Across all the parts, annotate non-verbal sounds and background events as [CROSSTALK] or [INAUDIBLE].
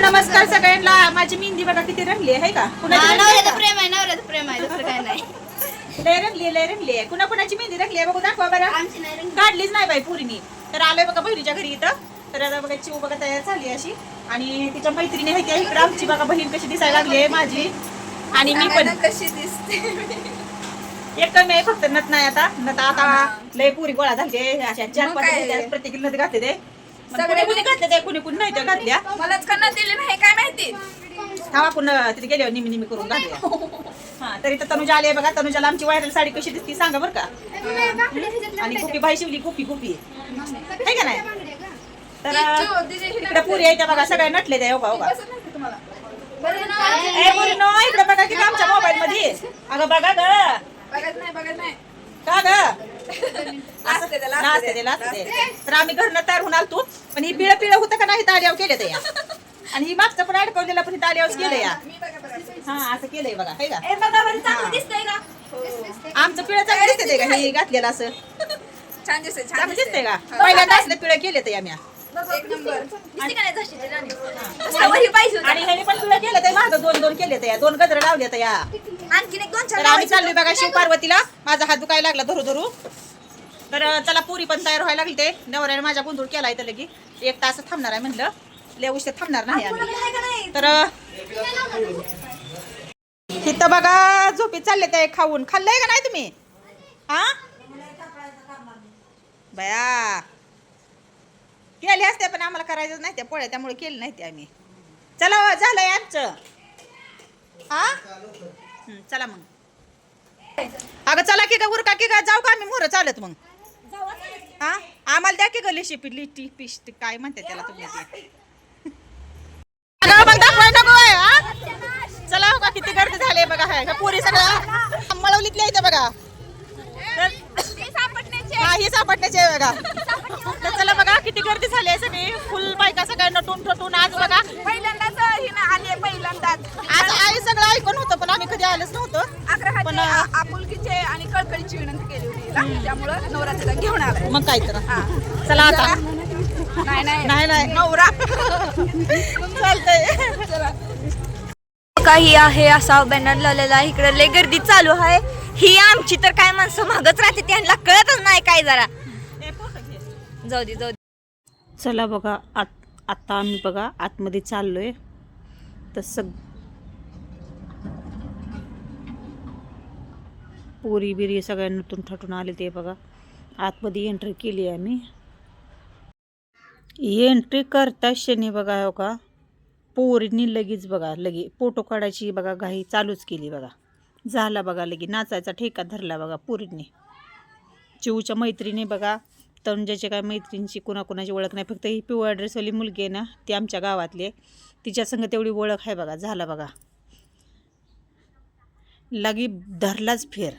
नमस्कार सगळ्यांना. माझी मेहंदी बघा किती रंगली आहे का? हा, नवऱ्याचं का? प्रेम आहे नवऱ्याचं प्रेम आहे दुसरं काय नाही. लय रंगली लय रंगली आहे. कुणा कुणाची मेहंदी रंगली आहे बघू दाखवा बरं. आमची नाही रंग काढलीच नाही बाई पुरीनी. तर आलोय बघा बहिणीच्या घरी इथं. तर आता बघा चिव बघा तयार झाली अशी. आणि तिच्या मैत्रिणी आहे त्या इकडे. आमची बघा बहीण कशी दिसायला लागली आहे माझी. आणि मी पण. कशी दिसते? एक कमी आहे फक्त नथ नाही आता. नथ आता लय पुरी गोळा झाली अशा चार मग पाच काय? आहेत, प्रत्येकी नथ घातले ते. सगळे कुणी घातले ते? कुणी कुणी नाही त्या. घातल्या मलाच कन्ना दिली नाही काय माहिती? थांबा आपण तिथे गेल्यावर निमी निमी करून हा तरी तर तनुजा आली आहे बघा. तनुजाला आमची व्हायरल साडी कशी दिसती सांगा बरं का. आणि खूपी भाई शिवली खूपी खूपी आहे. का नाही? तर इकडे पुरी आहे त्या बघा सगळ्या नटले त्या योगा योगा ए पुरी नो इकडे बघा की आमच्या मोबाईल मध्ये अगं बघा ग. बघत नाही बघत नाही. का ग? असते ते, ते. ते, ते. तर आम्ही घरनं तयार होऊन आलतो पण ही पिळं पिळं होतं का नाही ताड्यावर केलं ते या. आणि ही मागचं पण अडकवलेलं पण ताड्यावर केलं या. हा असं केलंय बघा हे का? आमचं पिळं चांगलं दिसते का? हे घातलेलं असं. छान दिसतंय छान चांगलं दिसतंय का? हो. पहिल्यांदा असलं पिळं केले ते आम्ही. एक नंबर. आणि ह्याने पण पिळं केलं ते मागं दोन दोन केले ते दोन गजर लावले ते या. आणखीन एक दोन तर आम्ही चाललोय बघा शिव पार्वतीला. माझा हात दुखायला लागला धरू धरू. तर चला पुरी पण तयार व्हायला लागली ते. नवऱ्याने माझ्या गोंधळ केलाय तर लगी. एक तास थांबणार आहे म्हणलं. लय उशीर थांबणार नाही आम्ही? तर इथं बघा झोपी चालले ते खाऊन. खाल्लंय का नाही तुम्ही? हा? बया. केले असते पण आम्हाला करायचं नाही त्या पोळ्या त्यामुळे केलं नाही ते आम्ही. चला झालंय आमचं. हं, चला मग. अगं चला की का उरका की का जाऊ का आम्ही? मोर चालत मग. हा? आम्हाला द्या की गली शिपी लिटी पिष्ट काय म्हणते त्याला तुम्ही ते. मग दाखवाय नको चला हो का किती गर्दी झाली बघा हाय. का पोरी सगळ्या. मळवलीतल्या इथं बघा. हा ही सापडण्याची आहे बघा. तर चला बघा किती गर्दी झाली आहे सगळी. फुल बायका सगळ्या नटून ठटून आज बघा. पहिल्यांदाच आली पहिल्यांदाच आज आई सगळं ऐकून होतं पण आम्ही कधी आलोच नव्हतं आग्रहाची पण- आपुलकीचे आणि कळकळीची विनंती केली होती हिला. त्यामुळं नवरात्रीला घेऊन आलाय. मग काय तर. हा. चला आता. नाही नाही. नाही नाही. नवरा. चालतंय. काही आहे असा बॅनर लावलेला आहे. इकडे लय गर्दी चालू आहे. ही आमची तर काय माणसं मागच राहते त्यांना कळतच नाही काय जरा. जाऊ दे जाऊ दे. चला बघा आत आता आम्ही बघा आतमध्ये चाललोय. तर सग पोरी बिरी सगळ्या नटून ठटून आले ते बघा. आतमध्ये एंट्री केली आहे आम्ही. एंट्री करता शनी बघा हो का. पोरींनी लगेच बघा लगे फोटो काढायची बघा घाई चालूच केली बघा. झाला बघा लगे नाचायचा ठेका धरला बघा पोरींनी. चिवच्या मैत्रिणी बघा तनुजाच्या काय मैत्रिणीची कुणाकुणाची ओळख नाही फक्त ही पिवळ्या ड्रेसवाली मुलगी आहे ना ती आमच्या गावातली आहे. तिच्या संग तेवढी ओळख आहे बघा झाला बघा. लगी धरलाच फेर.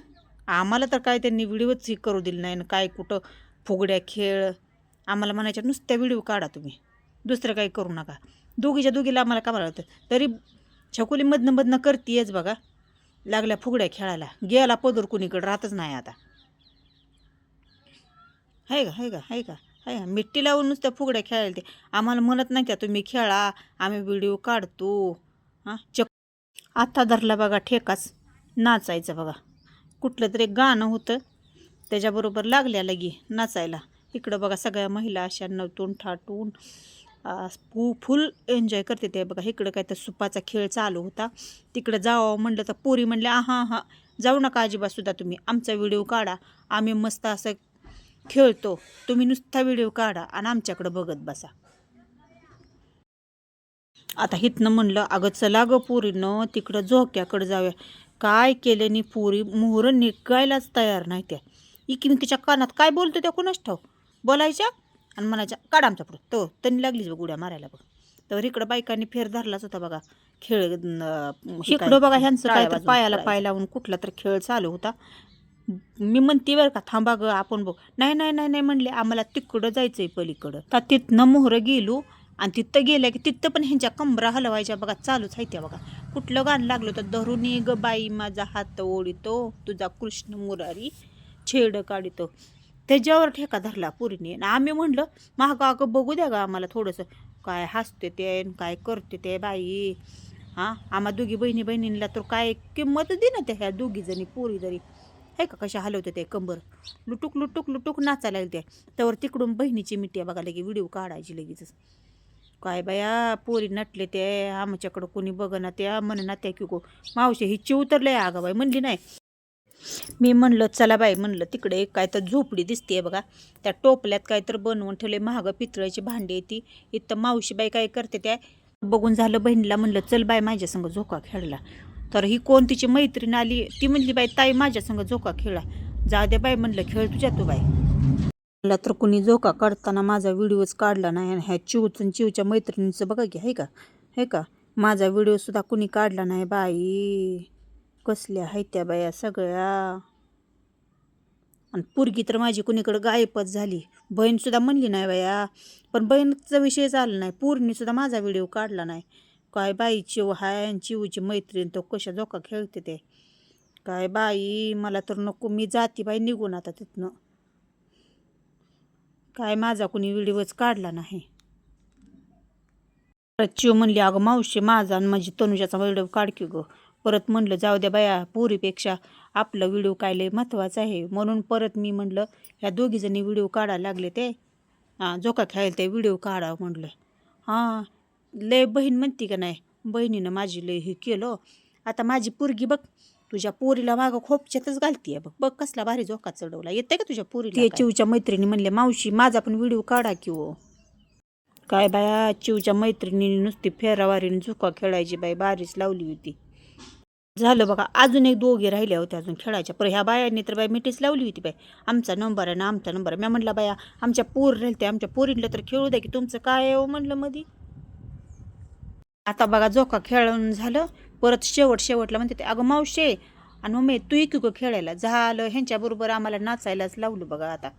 आम्हाला तर काय त्यांनी व्हिडिओच करू दिली नाही ना काय कुठं फुगड्या खेळ. आम्हाला म्हणायच्या नुसत्या व्हिडिओ काढा तुम्ही. दुसरं काही करू नका. दोघीच्या दोघीला आम्हाला कामाला होतं तरी छकुलीमधनं मधनं मधनं करतीयच बघा. लागल्या फुगड्या खेळायला. गेला पदर कुणीकडे? राहतच नाही आता. आहे का? आहे का? आहे का? आहे का? मिट्टी लावून नुसत्या फुगड्या खेळायला ते. आम्हाला म्हणत नाही त्या तुम्ही खेळा आम्ही व्हिडिओ काढतो. हां? चक आता धरला बघा ठेकाच. नाचायचं बघा. कुठलं तरी गाणं होतं. त्याच्याबरोबर लागल्या लगी नाचायला. इकडं बघा सगळ्या महिला अशा नवतून ठाटून पू फुल एन्जॉय करते ते बघा. इकडं काय तर सुपाचा खेळ चालू होता. तिकडं जावं म्हणलं तर पोरी म्हणले हां हां जाऊ नका अजिबात सुद्धा तुम्ही. आमचा व्हिडिओ काढा. आम्ही मस्त असं खेळतो. तुम्ही नुसता व्हिडिओ काढा आणि आमच्याकडं बघत बसा. आता हितनं म्हणलं अगं चला गं पोरीनं तिकडं झोक्याकडं जाऊया. काय केल्याने पोरी? मोहर निघायलाच तयार नाही त्या. इकिमिकीच्या कानात काय बोलतो त्या कोणाच ठाव बोलायच्या आणि म्हणायच्या काढा आमच्या पुढं. तो त्यांनी लागलीच बघ उड्या मारायला बघ. तर इकडं बायकांनी फेर धरलाच होता बघा. खेळ इकडं बघा ह्यांचं काय पायाला पाय लावून कुठला तर खेळ चालू होता. मी म्हणते बरं का थांबा ग आपण बघ. नाही नाही नाही नाही म्हणले आम्हाला तिकडं जायचंय पलीकडं. तर तिथनं मोहरं गेलो आणि तिथं गेल्या की तिथं पण ह्यांच्या कंबरा हलवायच्या बघा चालूच आहे त्या बघा. कुठलं गाणं लागलं तर धरून ग बाई माझा हात ओढितो तुझा कृष्ण मुरारी छेड काढितो. त्याच्यावर ठेका धरला पुरीने. आणि आम्ही म्हणलं महाग अगं बघू द्या गं आम्हाला थोडंसं. काय हसते ते काय करते ते बाई. हां आम्हा दोघी बहिणी बहिणींना तर काय किंमत दे ना त्या ह्या दोघी जणी पोरी जरी आहे का कशा हलवते ते कंबर? लुटूक लुटूक लुटूक नाचायला त्या. त्यावर तिकडून बहिणीची मिठी बघा लगे व्हिडिओ काढायची लगेच काय बाया पोरी नटले ते आमच्याकडं कोणी बघना त्या म्हणना त्या की गो मावशी ही चिव आगा बाई म्हणली नाही. मी म्हणलं चला बाई म्हणलं तिकडे एक काय तर झोपडी दिसते बघा. त्या टोपल्यात काय तर बनवून ठेवले महाग पितळाची भांडी ती. इथं मावशी बाई काय करते त्या बघून झालं बहिणीला म्हणलं चल बाई माझ्यासंग झोका खेळला. तर ही कोण तिची मैत्रीण आली ती म्हणली बाई ताई माझ्यासंग झोका खेळा. जा दे बाई म्हणलं खेळ तुझ्या तू बाई. मला तर कुणी झोका काढताना माझा व्हिडिओच काढला नाही आणि ह्या चिवचं आणि चिवच्या मैत्रिणीचं बघा की आहे का? हे का? माझा व्हिडिओसुद्धा कुणी काढला नाही बाई. कसल्या आहेत त्या बाया सगळ्या? आणि पोरगी तर माझी कुणीकडं गायबच झाली. बहीणसुद्धा म्हणली नाही बाया पण बहीणचा विषय झाला नाही. पूर्णीसुद्धा माझा व्हिडिओ काढला नाही. काय बाई चिव हाय आणि चिवची मैत्रीण तो कशा झोका खेळते ते? काय बाई मला तर नको मी जाती बाई निघून आता तिथनं. काय माझा कुणी व्हिडिओच काढला नाही. परत चिव म्हणली अगं मावशी माझा आणि माझी तनुजाचा व्हिडिओ काढ की गं. परत म्हणलं जाऊ द्या बाया पोरीपेक्षा आपलं व्हिडिओ काय लय महत्त्वाचं आहे. म्हणून परत मी म्हणलं ह्या दोघीजणी व्हिडिओ काढायला लागले ते. हां जोका खेळायला ते व्हिडिओ काढा म्हणलं. हां लय बहीण म्हणते का नाही बहिणीनं माझी लय हे केलं. आता माझी पोरगी बघ तुझ्या पोरीला मागं खोपच्यातच घालतीये बघ. बघ कसला भारी झोका चढवला येते का तुझ्या पोरीला ते चिवच्या मैत्रिणी म्हणले मावशी माझा पण व्हिडिओ काढा की हो. काय बाया चिवच्या मैत्रिणीने नुसती फेरावारीने झोका खेळायची बाई बारीच लावली होती. झालं बघा अजून एक दोघे राहिल्या होत्या अजून खेळायच्या. पर ह्या बायांनी तर बाई मिठीच लावली होती बाई. आमचा नंबर आहे ना आमचा नंबर मी म्हणला बाया आमच्या पोर राहिलते आमच्या पोरींला तर खेळू द्या की तुमचं काय आहे हो? म्हणलं मधी. आता बघा झोका खेळून झालं. परत शेवट शेवटला म्हणते ते अगं मावशे आणि मम्मी तू एक गं खेळायला झालं ह्यांच्याबरोबर आम्हाला नाचायलाच लावलं बघा आता.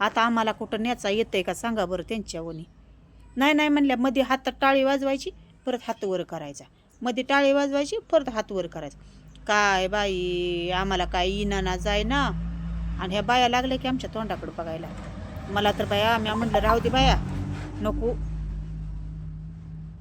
आता आम्हाला कुठं न्याचा येतंय का सांगा बरं त्यांच्यावनी. नाही नाही म्हणल्या मध्ये हातात टाळी वाजवायची परत हात वर करायचा. मध्ये टाळी वाजवायची परत हात वर करायचा. काय बाई आम्हाला काय इना ना जाय ना आणि ह्या बाया लागल्या की आमच्या तोंडाकडं बघायला. मला तर बाया आम्ही म्हणलं राहू दे बाया नको.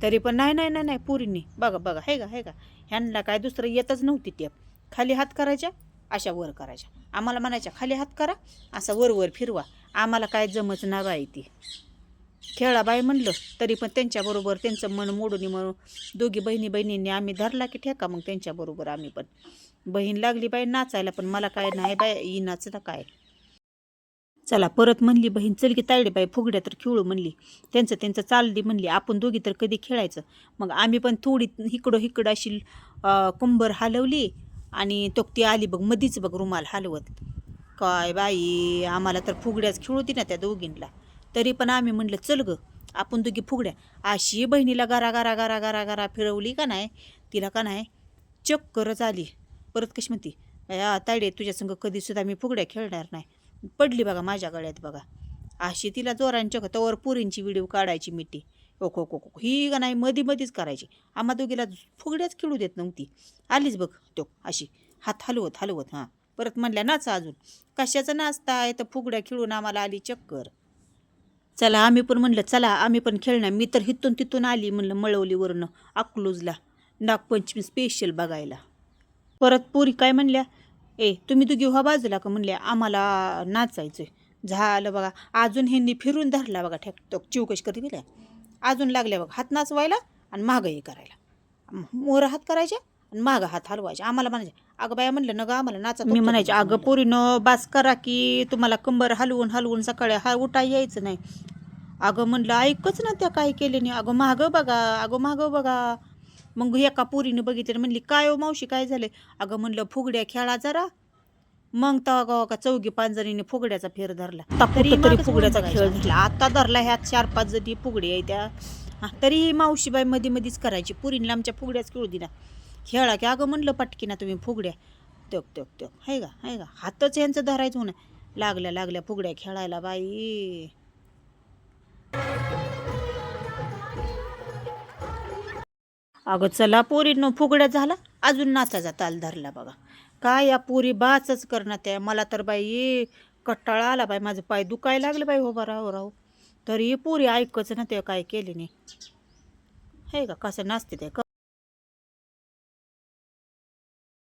तरी पण नाही नाही नाही नाही पुरींनी. बघा बघा हे का हे का? ह्यांना काय दुसरं येतच नव्हती टेप खाली हात करायच्या अशा वर करायच्या. आम्हाला म्हणायच्या खाली हात करा असा वर वर फिरवा. आम्हाला काय जमच ना बाई ती. खेळा बाई म्हणलं तरी पण त्यांच्याबरोबर त्यांचं मन मोडून म्हणून दोघी बहिणी बहिणींनी आम्ही धरला की ठेका मग त्यांच्याबरोबर आम्ही पण. बहीण लागली बाई नाचायला पण मला काय नाही बाय इनाच ना काय? चला परत म्हणली बहीण चल की तायडे बाई फुगड्या तर खेळू म्हणली. त्यांचं त्यांचं चालली म्हणली आपण दोघी तर कधी खेळायचं? मग आम्ही पण थोडी इकडं इकडं अशी कुंभर हलवली आणि तो ती आली बघ मधीच बघ रुमाल हलवत. काय बाई आम्हाला तर फुगड्याच खेळू दे ना त्या दोघींना. तरी पण आम्ही म्हणलं चल ग आपण दोघी फुगड्या. अशी बहिणीला गारा गारा गारा गारा गारा फिरवली का नाही? तिला का नाही? चक्करच आली परत कशी म्हणती ताईडे तायडे तुझ्या संग कधीसुद्धा मी फुगड्या खेळणार नाही. पडली बघा माझ्या गळ्यात बघा. अशी तिला जोरांची चक्क तवर पुरींची व्हिडिओ काढायची मिठी. ओको को खो ही का नाही मधी मधीच करायची. आम्हा दोघीला फुगड्याच खेळू देत नव्हती. आलीच बघ तो अशी. हात हलवत हलवत हां. परत म्हणल्या नाचा अजून. कशाचं नाचताय? तर फुगड्या खेळून आम्हाला आली चक्कर. चला आम्ही पण म्हणलं चला आम्ही पण खेळणार. मी तर हिथून तिथून आली म्हणलं मळवलीवरनं अकलूजला. नागपंचमी स्पेशल बघायला. परत पोरी काय म्हणल्या? ए तुम्ही दोघी व्हा बाजूला का म्हणल्या आम्हाला नाचायचं झालं बघा अजून ह्यांनी फिरून धरला बघा ठेक तो चिवकश करते गेल्या अजून लागल्या बघा हात नाचवायला आणि मागं हे करायला. मोर हात करायच्या आणि मागं हात हलवायचे. आम्हाला म्हणायचे अगं बाया म्हणलं ना गं आम्हाला नाचा मी म्हणायचे अगं पोरीनं बास करा की तुम्हाला कंबर हलवून हलवून सकाळी हा उठा यायचं नाही. अगं म्हणलं ऐकच ना त्या काय केले नाही अगं मागं बघा अगं मागं बघा. मग एका पोरीनं बघितलं म्हणली काय हो मावशी काय झालं अगं म्हणलं फुगड्या खेळा जरा. मग तेव्हा का चौघी पाच जणीने फुगड्याचा फेर धरला. तरी फुगड्याचा खेळ धरला. आता धरला ह्यात चार पाच जणी फुगडी आहे त्या. हा, तरी मावशीबाई मध्ये मध्येच करायची. पुरीला आमच्या फुगड्याच खेळू दिना. खेळा की अगं म्हणलं पटकी ना तुम्ही फुगड्या. त्योक त्योक त्योक हाय का हाय का? हातच यांचं धरायचं म्हणा लागल्या लागल्या फुगड्या खेळायला बाई. अगं चला पोरीनं फुगड्या झाला. अजून नाचाचा ताल धरला बघा. काय या पोरी बाचच करण्यात आहे मला तर बाई कट्टाळा आला बाई. माझं पाय दुखायला लागलं बाई. हो राहो राहू. तरी पुरी ऐकच ना ते काय केली नाही. हे का कसं नाचते ते? का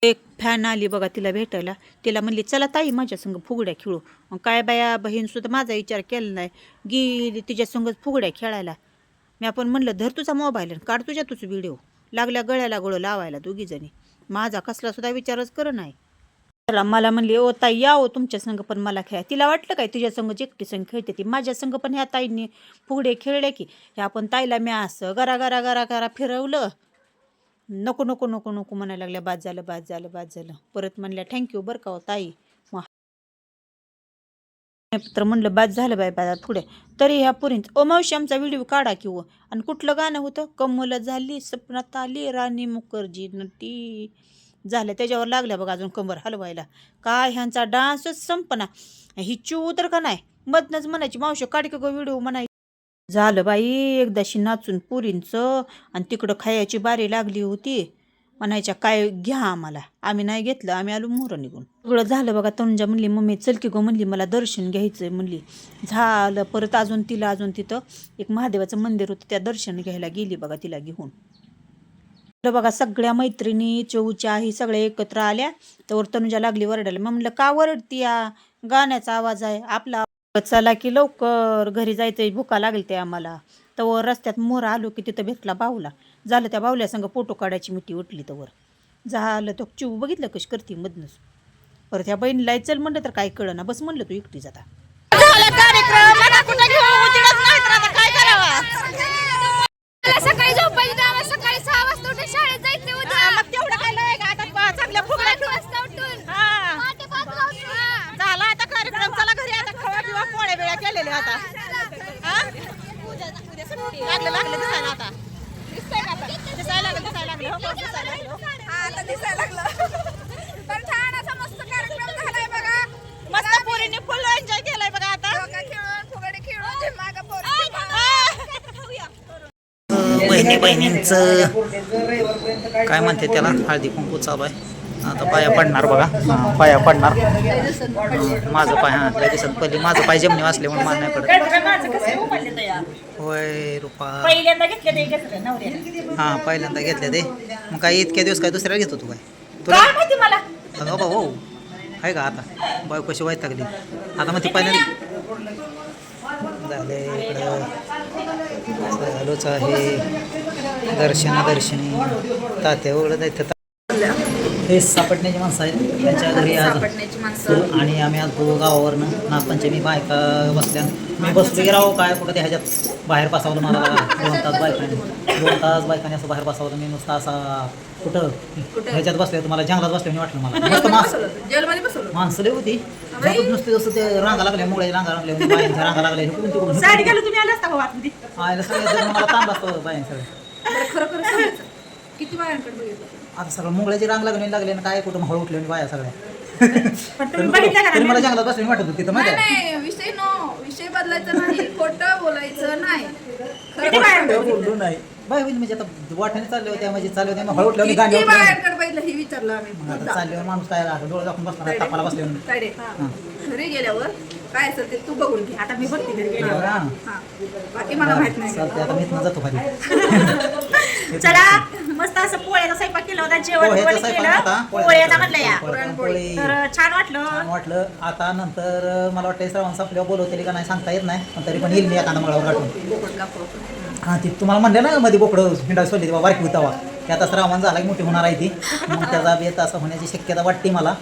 एक फॅन आली बघा तिला भेटायला. तिला म्हणली चला ताई माझ्या संग फुगड्या खेळू. मग काय बाया बहीण सुद्धा माझा विचार केला नाही. गेली तिच्या संगच फुगड्या खेळायला. मी आपण म्हणलं धर तुझा मोबाईल आणि काढ तुझ्या तुझं व्हिडिओ. लागल्या गळ्याला गोळं लावायला दोघी जणी. माझा कसला सुद्धा विचारच कर नाही. चला मला म्हणली ओ ताई या ओ तुमच्या संग पण मला खेळा. तिला वाटलं काय तुझ्या संग एकटी संघ खेळते ती माझ्या संग पण ह्या ताईंनी फुगडे खेळले की ह्या आपण ताईला मी असं गरा गरा गरा गरा फिरवलं. नको नको नको नको म्हणायला लागल्या बाद झालं बाद झालं बाद झालं. परत म्हणल्या थँक्यू बरं का हो ताई. पत्र म्हणलं बाद झालं बाय बाजार पुढे. तरी ह्या पुरींच ओ मावशी आमचा व्हिडिओ काढा की हो. आणि कुठलं गाणं होतं? कमल झाली सपनात आली राणी मुखर्जी नटी. झालं त्याच्यावर लागल्या बघा अजून कंबर हलवायला. काय ह्यांचा डान्सच संपना. ही चू तर का नाही? मधनच म्हणायची मावशी काढ की गो व्हिडिओ म्हणायची झालं बाई एकदाशी नाचून पुरींचं आणि तिकडं खायची बारी लागली होती. म्हणायच्या काय घ्या आम्हाला. आम्ही नाही घेतलं आम्ही आलो मोहरं निघून. सगळं झालं बघा तनुजा म्हणली मम्मी चल की गो म्हणली मला दर्शन घ्यायचंय म्हणली. झालं परत अजून तिला अजून तिथं एक महादेवाचं मंदिर होतं त्या दर्शन घ्यायला गेली बघा तिला घेऊन. तर बघा सगळ्या मैत्रिणी चौच्या ही सगळ्या एकत्र आल्या. तर तनुजा लागली वरडायला. मग म्हणलं का वरडती या गाण्याचा आवाज आहे. आपला चला की लवकर. घरी जायचंय भुका लागली ते आम्हाला. तर रस्त्यात मोर आलो की तिथं भेटला बाहुला झालं त्या बाहुल्या संग फोटो काढायची मिठी उठली तर झालं तो चिव बघितलं कशी करते मधनच. परत ह्या बहिणीला चल म्हणलं तर काय कळलं ना बस म्हणलं तू एकटी जाता सकाळी झोपायची सहा वाजता उठून शाळेत जायचं उद्या मग तेवढं काय लय का आता चांगल्या फुगड्या पाच वाजता उठून हा. पहाटे पाच वाजता. हा. झाला आता कार्यक्रम चला घरी आता खवा बिवा पोळ्या बिळ्या केलेल्या आता हा? लागलं लागलं दिसायला आता दिसायला लागलं दिसायला लागलं हो, हो, दिसायला लागलं हो. हा आता दिसायला लागलं पण छान असा मस्त कार्यक्रम झालाय बघा मस्त पोरीने फुल एन्जॉय केलाय बघा आता डोका खेळून फुगडी खेळून ते मागं पोरं. बहिणी बहिणींचं काय म्हणते त्याला? हळदी कुंकू चालू आहे. आता पाया पडणार बघा. हा, पाया पडणार. माझं पाय हा लय दिवसात पहिली माझं पाय जमणी वाचले म्हणून मान नाही पडत होय रुपा हा पहिल्यांदा घेतले ते. मग काय इतक्या दिवस काय दुसऱ्याला घेतो तू काय? तुला? अगं बाबा हो. आहे का आता? बाय कशी वाईट लागली. आता मग ती पहिल्यांदा झाले इकडं. चालूच आहे. दर्शना दर्शनी तात्या वगैरे जायचं हे सापडण्याची माणसं आहेत. त्यांच्या घरी आज आणि आम्ही आलतो गावावरनं. नागपंचमी बायका बसल्या. मी बसलो की राहो काय कुठं ते ह्याच्यात बाहेर बसावलं मला. दोन तास बायकाने. दोन तास बायकाने असं बाहेर बसावलं. मी नुसता असा कुठं? ह्याच्यात बसले मला जंगलात बसले वाटलं मला. मस्त मास माणसं लय होती. नुसते जसं ते रांगा लागल्या मुळे रांगा लागल्या बायांच्या रांगा लागल्या. इकडून तिकडून आयला सगळे जण मला तांब असतो सगळे बरं, खरं खरं सांगायचं. किती बायांकडे बघितलं आता सगळं मुंगळ्याची रांग लागली लागले ना काय कुठं हळ उठले बाया सगळ्या. पण तुम्ही बघितलं का तरी मला नाही? जंगलात बसले वाटत होतं तिथं माहिती नाही आहे. नाही विषय नो विषय बदलायचा नाही खोटं बोलायचं नाही. खरं किती. बोललो नाही. बाय होईल म्हणजे आता चालले होते म्हणजे चालले होते मग हळ उठले गाणी किती उठले बायांकडे बघितलं हे विचारलं आम्ही. माणूस काय राहतो डोळे दाखवून बसणार तापाला बसले म्हणून. घरी गेल्यावर काय असेल ते तू बघून घे. आता मी बघते घरी गेल्यावर हा. हा. बाकी मला माहीत नाही. चालते आता मी इथनं जातो खाली चला मस्त असं पोळ्याचा स्वयंपाक केला होता जेवण पोह्याचा वगैरे स्वयंपाक केलं. होता. पोळ्याचा म्हटलं या. पुरणपोळी. तर छान वाटलं. छान वाटलं. आता नंतर मला वाटतं श्रावण संपल्यावर बोलवतील का नाही सांगता येत नाही. पण तरी पण येईल मी एखादा मंगळावर गाठून बोकडला. हा ती तुम्हाला म्हणलं ना मध्ये बोकडं हिंडा सोडली तेव्हा बारकी होतावा की आता श्रावण झाला की मोठी होणार आहे ती. मग त्याचा बेत असं होण्याची शक्यता वाटते मला.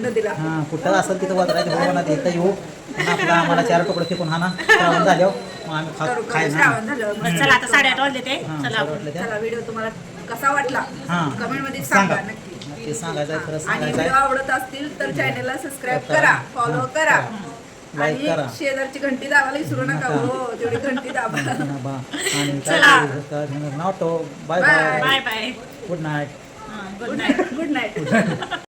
नदीला. हा कुठं असेल तिथं वाजरायचं भगवानात येतं येऊ. पण आपला आम्हाला चार तुकडे फेकून हा ना श्रावण झाल्यावर मग आम्ही खा करू खाय करू. ना श्रावण झालं बस चला आता साडेआठ वाजले ते. हा, चला. बरं वाटलं त्या चला व्हिडिओ तुम्हाला कसा वाटला? हा. कमेंटमध्ये सांगा. सांगा. नक्की. सांगायचं आहे खरं आणि सांगायचं व्हिडिओ आहे आवडत असतील तर चॅनलला सबस्क्राईब करा. फॉलो करा. आणि करा. शेजारची घंटी दाबायला विसरू नका. हो तेवढी घंटी दाबा. आणि [LAUGHS] नावतो bye. Bye bye bye good night good night good night